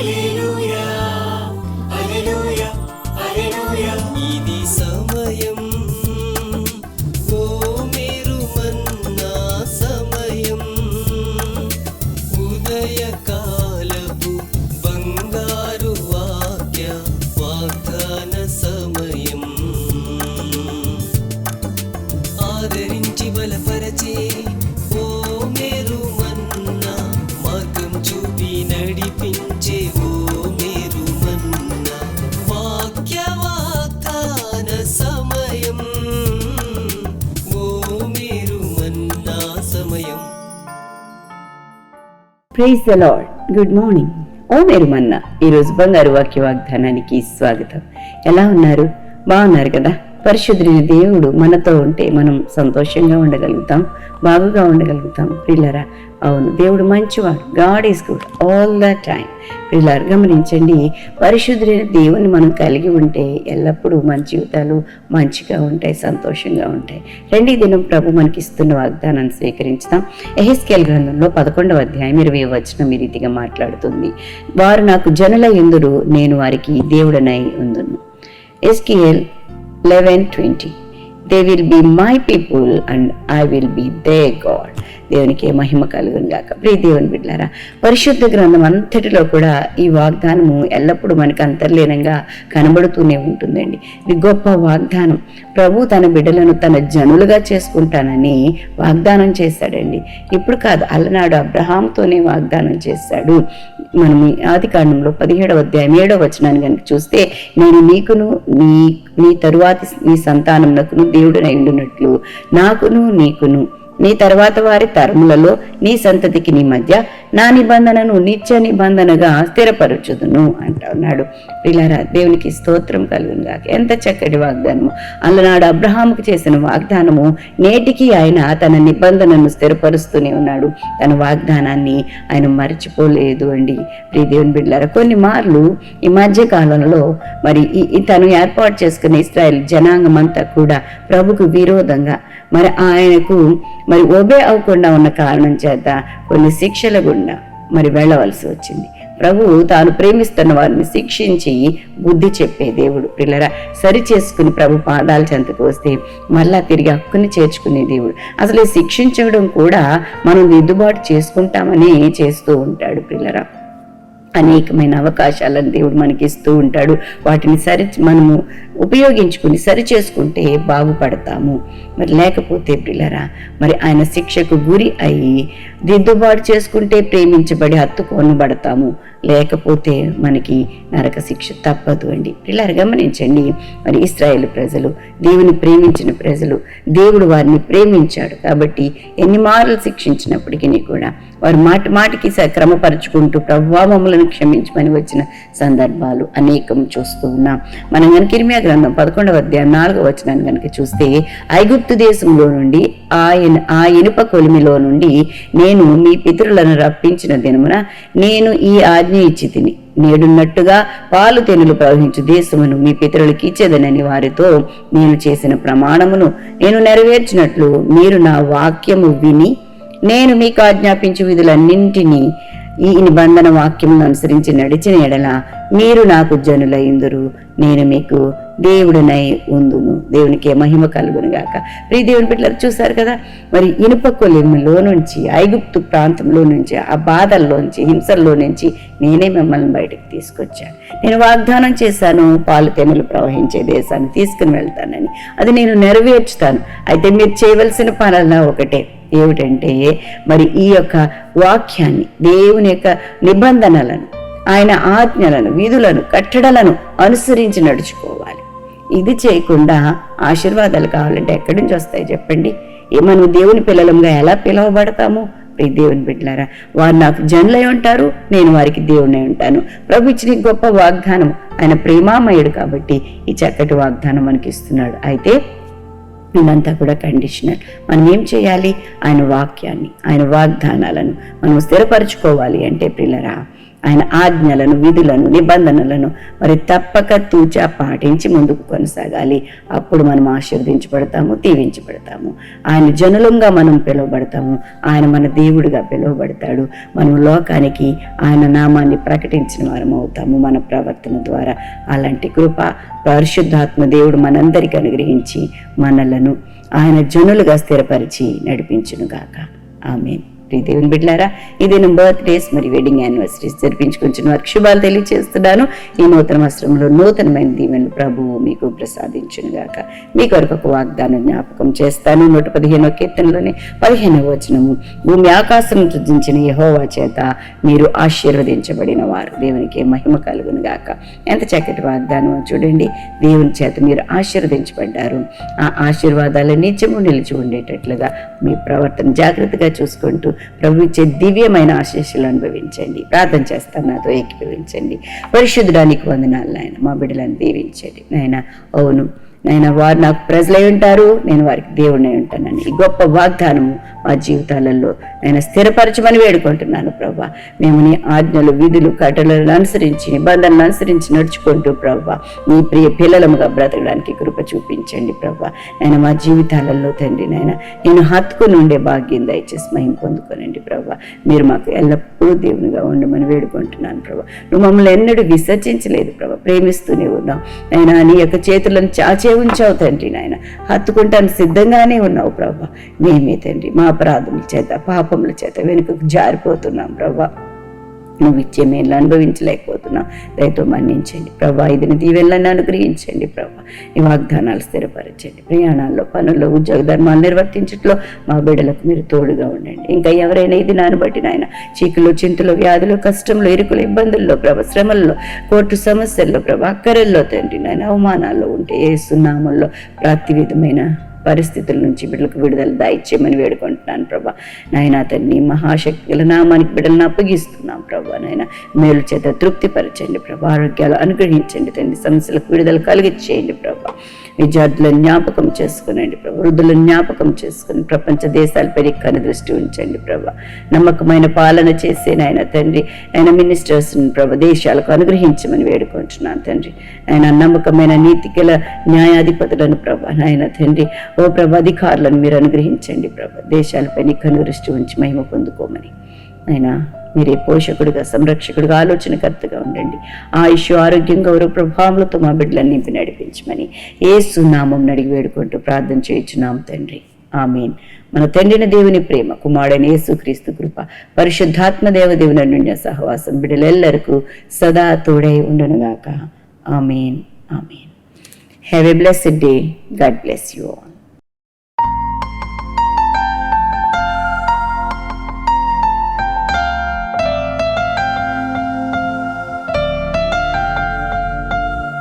ఇది praise the lord good morning ఓ మీరు మన్న ఈరోజు బంగారు వాక్య వాగ్దానానికి స్వాగతం. ఎలా ఉన్నారు? బాగున్నారు కదా? పరిశుద్ధుని దేవుడు మనతో ఉంటే మనం సంతోషంగా ఉండగలుగుతాం బాగుగా ఉండగలుగుతాం. పిల్లరా అవును దేవుడు మంచివాడు. God is good all the time ఇలా గమనించండి పరిశుద్ధులైన దేవుని మనం కలిగి ఉంటే ఎల్లప్పుడూ మన జీవితాలు మంచిగా ఉంటాయి సంతోషంగా ఉంటాయి. రెండీ దినం ప్రభు మనకి ఇస్తున్న వాగ్దానాన్ని స్వీకరించుదాం. ఎహెస్కేల్ గ్రంథంలో పదకొండవ అధ్యాయం ఇరవై వచనం ఈ రీతిగా మాట్లాడుతుంది. వారు నాకు జనుల ఎందురు నేను వారికి దేవుడనై ఉందును. Ezekiel eleven twenty. They will be my people and I will be their God దేవునికి మహిమ కలుగును గాక. ప్రియ దేవుని బిడ్డారా పరిశుద్ధ గ్రంథం అంతటిలో కూడా ఈ వాగ్దానము ఎల్లప్పుడూ మనకు అంతర్లీనంగా కనబడుతూనే ఉంటుందండి. ఇది గొప్ప వాగ్దానం. ప్రభు తన బిడ్డలను తన జనులుగా చేసుకుంటానని వాగ్దానం చేశాడండి. ఇప్పుడు కాదు అలనాడు అబ్రహాంతోనే వాగ్దానం చేశాడు. మనం ఆది కాండంలో పదిహేడవ అధ్యాయం ఏడవ వచనాన్ని కనుక చూస్తే నేను నీకును నీ నీ తరువాతి నీ సంతానమునకును దేవుడు ఉండునట్లు నాకును నీకును నీ తర్వాత వారి తరములలో నీ సంతతికి నీ మధ్య నా నిబంధనను నిత్య నిబంధనగా స్థిరపరచుదును అంటున్నాడు పిల్లరా దేవునికి స్తోత్రం కలుగును గాక ఎంత చక్కటి వాగ్దానము. అలనాడు అబ్రహాముకు చేసిన వాగ్దానము నేటికి ఆయన తన నిబంధనను స్థిరపరుస్తూనే ఉన్నాడు. తన వాగ్దానాన్ని ఆయన మర్చిపోలేదు అండి. ప్రియ దేవుని బిడ్డారా కొన్ని మార్లు ఈ మధ్య కాలంలో మరి ఈ ఈ తను ఏర్పాటు చేసుకున్న ఇస్రాయల్ జనాంగం అంతా కూడా ప్రభుకు విరోధంగా మరి ఆయనకు మరి ఒబే అవ్వకుండా ఉన్న కారణం చేత కొన్ని శిక్షల గుండా మరి వెళ్ళవలసి వచ్చింది. ప్రభువు తాను ప్రేమిస్తున్న వారిని శిక్షించి బుద్ధి చెప్పే దేవుడు. పిల్లరా సరి చేసుకుని ప్రభు పాదాల చెంతకు వస్తే మళ్ళా తిరిగి హక్కుని చేర్చుకునే దేవుడు. అసలు శిక్షించడం కూడా మనం దిద్దుబాటు చేసుకుంటామని చేస్తూ ఉంటాడు పిల్లరా. అనేకమైన అవకాశాలను దేవుడు మనకి ఇస్తూ ఉంటాడు. వాటిని సరి మనము ఉపయోగించుకుని సరి చేసుకుంటే బాగుపడతాము. మరి లేకపోతే పిల్లరా మరి ఆయన శిక్షకు గురి అయ్యి దిద్దుబాటు చేసుకుంటే ప్రేమించబడి హత్తుకొనబడతాము. లేకపోతే మనకి నరక శిక్ష తప్పదు అండి. ఇలా గమనించండి. మరి ఇస్రాయేల్ ప్రజలు దేవుని ప్రేమించిన ప్రజలు దేవుడు వారిని ప్రేమించాడు కాబట్టి ఎన్ని మార్లు శిక్షించినప్పటికీ కూడా వారు మాటి మాటికి స- క్రమపరుచుకుంటూ ప్రభావములను క్షమించమని వచ్చిన సందర్భాలు అనేకం చూస్తూ ఉన్నాం. మనం కనుక ఇర్మియా గ్రంథం పదకొండవ అధ్యాయం నాలుగవ వచనాన్ని కనుక చూస్తే ఐగుప్తు దేశంలో నుండి ఆయన ఆ ఇనుప కొలిమిలో నుండి నేను మీ పితరులను రప్పించిన దినమున నేను ఈ ఆజ్ఞ ఇచ్చి తిని. నేడున్నట్టుగా పాలు తెనులు ప్రవహించు దేశమును మీ పితరులకి ఇచ్చేదనని వారితో నేను చేసిన ప్రమాణమును నేను నెరవేర్చినట్లు మీరు నా వాక్యము విని నేను మీకు ఆజ్ఞాపించు విధులన్నింటినీ ఈ నిబంధన వాక్యమును అనుసరించి నడిచిన ఎడల మీరు నాకు జనులైందురు నేను మీకు దేవుడినై ఉందును. దేవునికి మహిమ కలుగును గాక ప్రీ దేవుని బిడ్డలు చూశారు కదా? మరి ఇనుప కొలిమిలో నుంచి ఐగుప్తు ప్రాంతంలో నుంచి ఆ బాధల్లోంచి హింసల్లో నుంచి నేనే మిమ్మల్ని బయటకు తీసుకొచ్చాను. నేను వాగ్దానం చేశాను పాలు తెనులు ప్రవహించే దేశాన్ని తీసుకుని వెళ్తానని. అది నేను నెరవేర్చుతాను. అయితే మీరు చేయవలసిన పనుల ఒకటే ఏమిటంటే మరి ఈ యొక్క వాక్యాన్ని దేవుని యొక్క నిబంధనలను ఆయన ఆజ్ఞలను విధులను కట్టడలను అనుసరించి నడుచుకోవాలి. ఇది చేయకుండా ఆశీర్వాదాలు కావాలంటే ఎక్కడి నుంచి వస్తాయి చెప్పండి? ఏ మనం దేవుని పిల్లలంగా ఎలా పిలువబడతాము? ప్రియ దేవుని బిడ్డలారా వారు నాకు జనులై ఉంటారు నేను వారికి దేవునై ఉంటాను. ప్రభు ఇచ్చిన గొప్ప వాగ్దానం ఆయన ప్రేమామయుడు కాబట్టి ఈ చక్కటి వాగ్దానం మనకి ఇస్తున్నాడు. అయితే ఇదంతా కూడా కండిషనల్. మనం ఏం చేయాలి? ఆయన వాక్యాన్ని ఆయన వాగ్దానాలను మనం స్థిరపరచుకోవాలి అంటే పిల్లరా ఆయన ఆజ్ఞలను విధులను నిబంధనలను మరి తప్పక తూచా పాటించి ముందుకు కొనసాగాలి. అప్పుడు మనం ఆశీర్వదించబడతాము దీవించబడతాము. ఆయన జనులంగా మనం పిలువబడతాము. ఆయన మన దేవుడిగా పిలువబడతాడు. మనం లోకానికి ఆయన నామాన్ని ప్రకటించిన వారం అవుతాము మన ప్రవర్తన ద్వారా. అలాంటి కృప పరిశుద్ధాత్మ దేవుడు మనందరికీ అనుగ్రహించి మనలను ఆయన జనులుగా స్థిరపరిచి నడిపించునుగాక. ఆమె ప్రియ దేవుని బిడ్డారా ఇది నేను బర్త్డేస్ మరి వెడ్డింగ్ యానివర్సరీస్ జరిపించుకుంటున్న వారికి శుభాలు తెలియజేస్తున్నాను ఈ నూతన వస్త్రంలో నూతనమైన దీవెనలు ప్రభువు మీకు ప్రసాదించును గాక మీ కొరకు ఒక వాగ్దానం జ్ఞాపకం చేస్తాను. నూట పదిహేనో కీర్తనలోని పదిహేనవ వచనము భూమి ఆకాశం సృజించిన యహోవా చేత మీరు ఆశీర్వదించబడిన వారు. దేవునికి మహిమ కలుగును గాక ఎంత చక్కటి వాగ్దానం చూడండి. దేవుని చేత మీరు ఆశీర్వదించబడ్డారు. ఆ ఆశీర్వాదాలు నిత్యము నిలిచి ఉండేటట్లుగా మీ ప్రవర్తన జాగ్రత్తగా చూసుకుంటూ ప్రభు ఇచ్చే దివ్యమైన ఆశీస్సులు అనుభవించండి. ప్రార్థన చేస్తాను నాతో ఏకీభవించండి. పరిశుద్ధడానికి వందనాలు నాయన. మా బిడ్డలను దీవించండి. నాయన అవును. నాయన వారు నాకు ప్రజలై ఉంటారు నేను వారికి దేవుడినై ఉంటానని ఈ గొప్ప వాగ్దానము మా జీవితాలలో ఆయన స్థిరపరచమని వేడుకుంటున్నాను ప్రభా. మేము నీ ఆజ్ఞలు విధులు కట్టలను అనుసరించి నిబంధనలు అనుసరించి నడుచుకుంటూ ప్రభా. నీ ప్రియ పిల్లలముగా బ్రతకడానికి కృప చూపించండి ప్రభా. ఆయన మా జీవితాలలో తండ్రి నాయన నేను హత్తుకుని ఉండే భాగ్యం దయచేసి మహిం పొందుకోనండి ప్రభా. మీరు మాకు ఎల్లప్పుడూ దేవునిగా ఉండమని వేడుకుంటున్నాను ప్రభా. నువ్వు మమ్మల్ని ఎన్నడూ విసర్జించలేదు ప్రభా. ప్రేమిస్తూనే ఉన్నావు. ఆయన నీ యొక్క చేతులను చాచే ఉంచావు తండ్రి నాయన. హత్తుకుంటాను సిద్ధంగానే ఉన్నావు ప్రభా. మేమే తండ్రి మా అపరాధముల చేత పాపముల చేత వెనుకకు జారిపోతున్నాం ప్రభా నువ్వు ఇచ్చే మేలు అనుభవించలేకపోతున్నాం దయతో మన్నించండి ప్రభా ఇదిని దీవెనలను అనుగ్రహించండి ప్రభా ఈ వాగ్దానాలు స్థిరపరచండి. ప్రయాణాల్లో పనుల్లో ఉద్యోగ ధర్మాలు నిర్వర్తించట్లో మా బిడ్డలకు మీరు తోడుగా ఉండండి. ఇంకా ఎవరైనా ఇది నాను బట్టి నాయన చీకులు చింతలు వ్యాధులు కష్టంలో ఇరుకులు ఇబ్బందుల్లో ప్రభ శ్రమల్లో కోర్టు సమస్యల్లో ప్రభ అక్కరల్లో తండ్రి నాయన అవమానాల్లో ఉంటే ఏ సున్నాముల్లో ప్రతి విధమైన పరిస్థితుల నుంచి బిడ్డలకు విడుదల దాయిచ్చేయమని వేడుకుంటున్నాను ప్రభా. నాయన అతన్ని మహాశక్తుల నామానికి బిడ్డలను అప్పగిస్తున్నాం ప్రభా నాయన. మేలు చేత తృప్తిపరచండి ప్రభా ఆరోగ్యాలు అనుగ్రహించండి తండ్రి సమస్యలకు విడుదల కలిగించేయండి ప్రభా. విద్యార్థులను జ్ఞాపకం చేసుకునండి ప్రభా. వృద్ధులను జ్ఞాపకం చేసుకుని ప్రపంచ దేశాలపై కను దృష్టి ఉంచండి ప్రభా. నమ్మకమైన పాలన చేసే నాయన తండ్రి ఆయన మినిస్టర్స్ ప్రభా దేశాలకు అనుగ్రహించమని వేడుకుంటున్నాను తండ్రి. ఆయన నమ్మకమైన నీతి గల న్యాయాధిపతులను ప్రభా నాయన తండ్రి. ఓ ప్రభా అధికారులను మీరు అనుగ్రహించండి ప్రభా. దేశాలపై కను దృష్టి ఉంచి మహిమ పొందుకోమని. ఆయన మీరే పోషకుడిగా సంరక్షకుడిగా ఆలోచనకర్తగా ఉండండి. ఆయుష్ ఆరోగ్యం గౌరవ ప్రభావాలతో మా బిడ్డలను నింపి నడిపించమని ఏ సున్నామం నడిగి వేడుకుంటూ ప్రార్థన చేయించున్నాం తండ్రి. ఆమెన్. మన తండ్రిన దేవుని ప్రేమ కుమారుడైన యేసుక్రీస్తు కృప పరిశుద్ధాత్మ దేవదేవుని నుండి సహవాసం బిడ్డలెల్లరకు సదా తోడై ఉండునుగాక. Amen. Amen. Have a blessed day God bless you all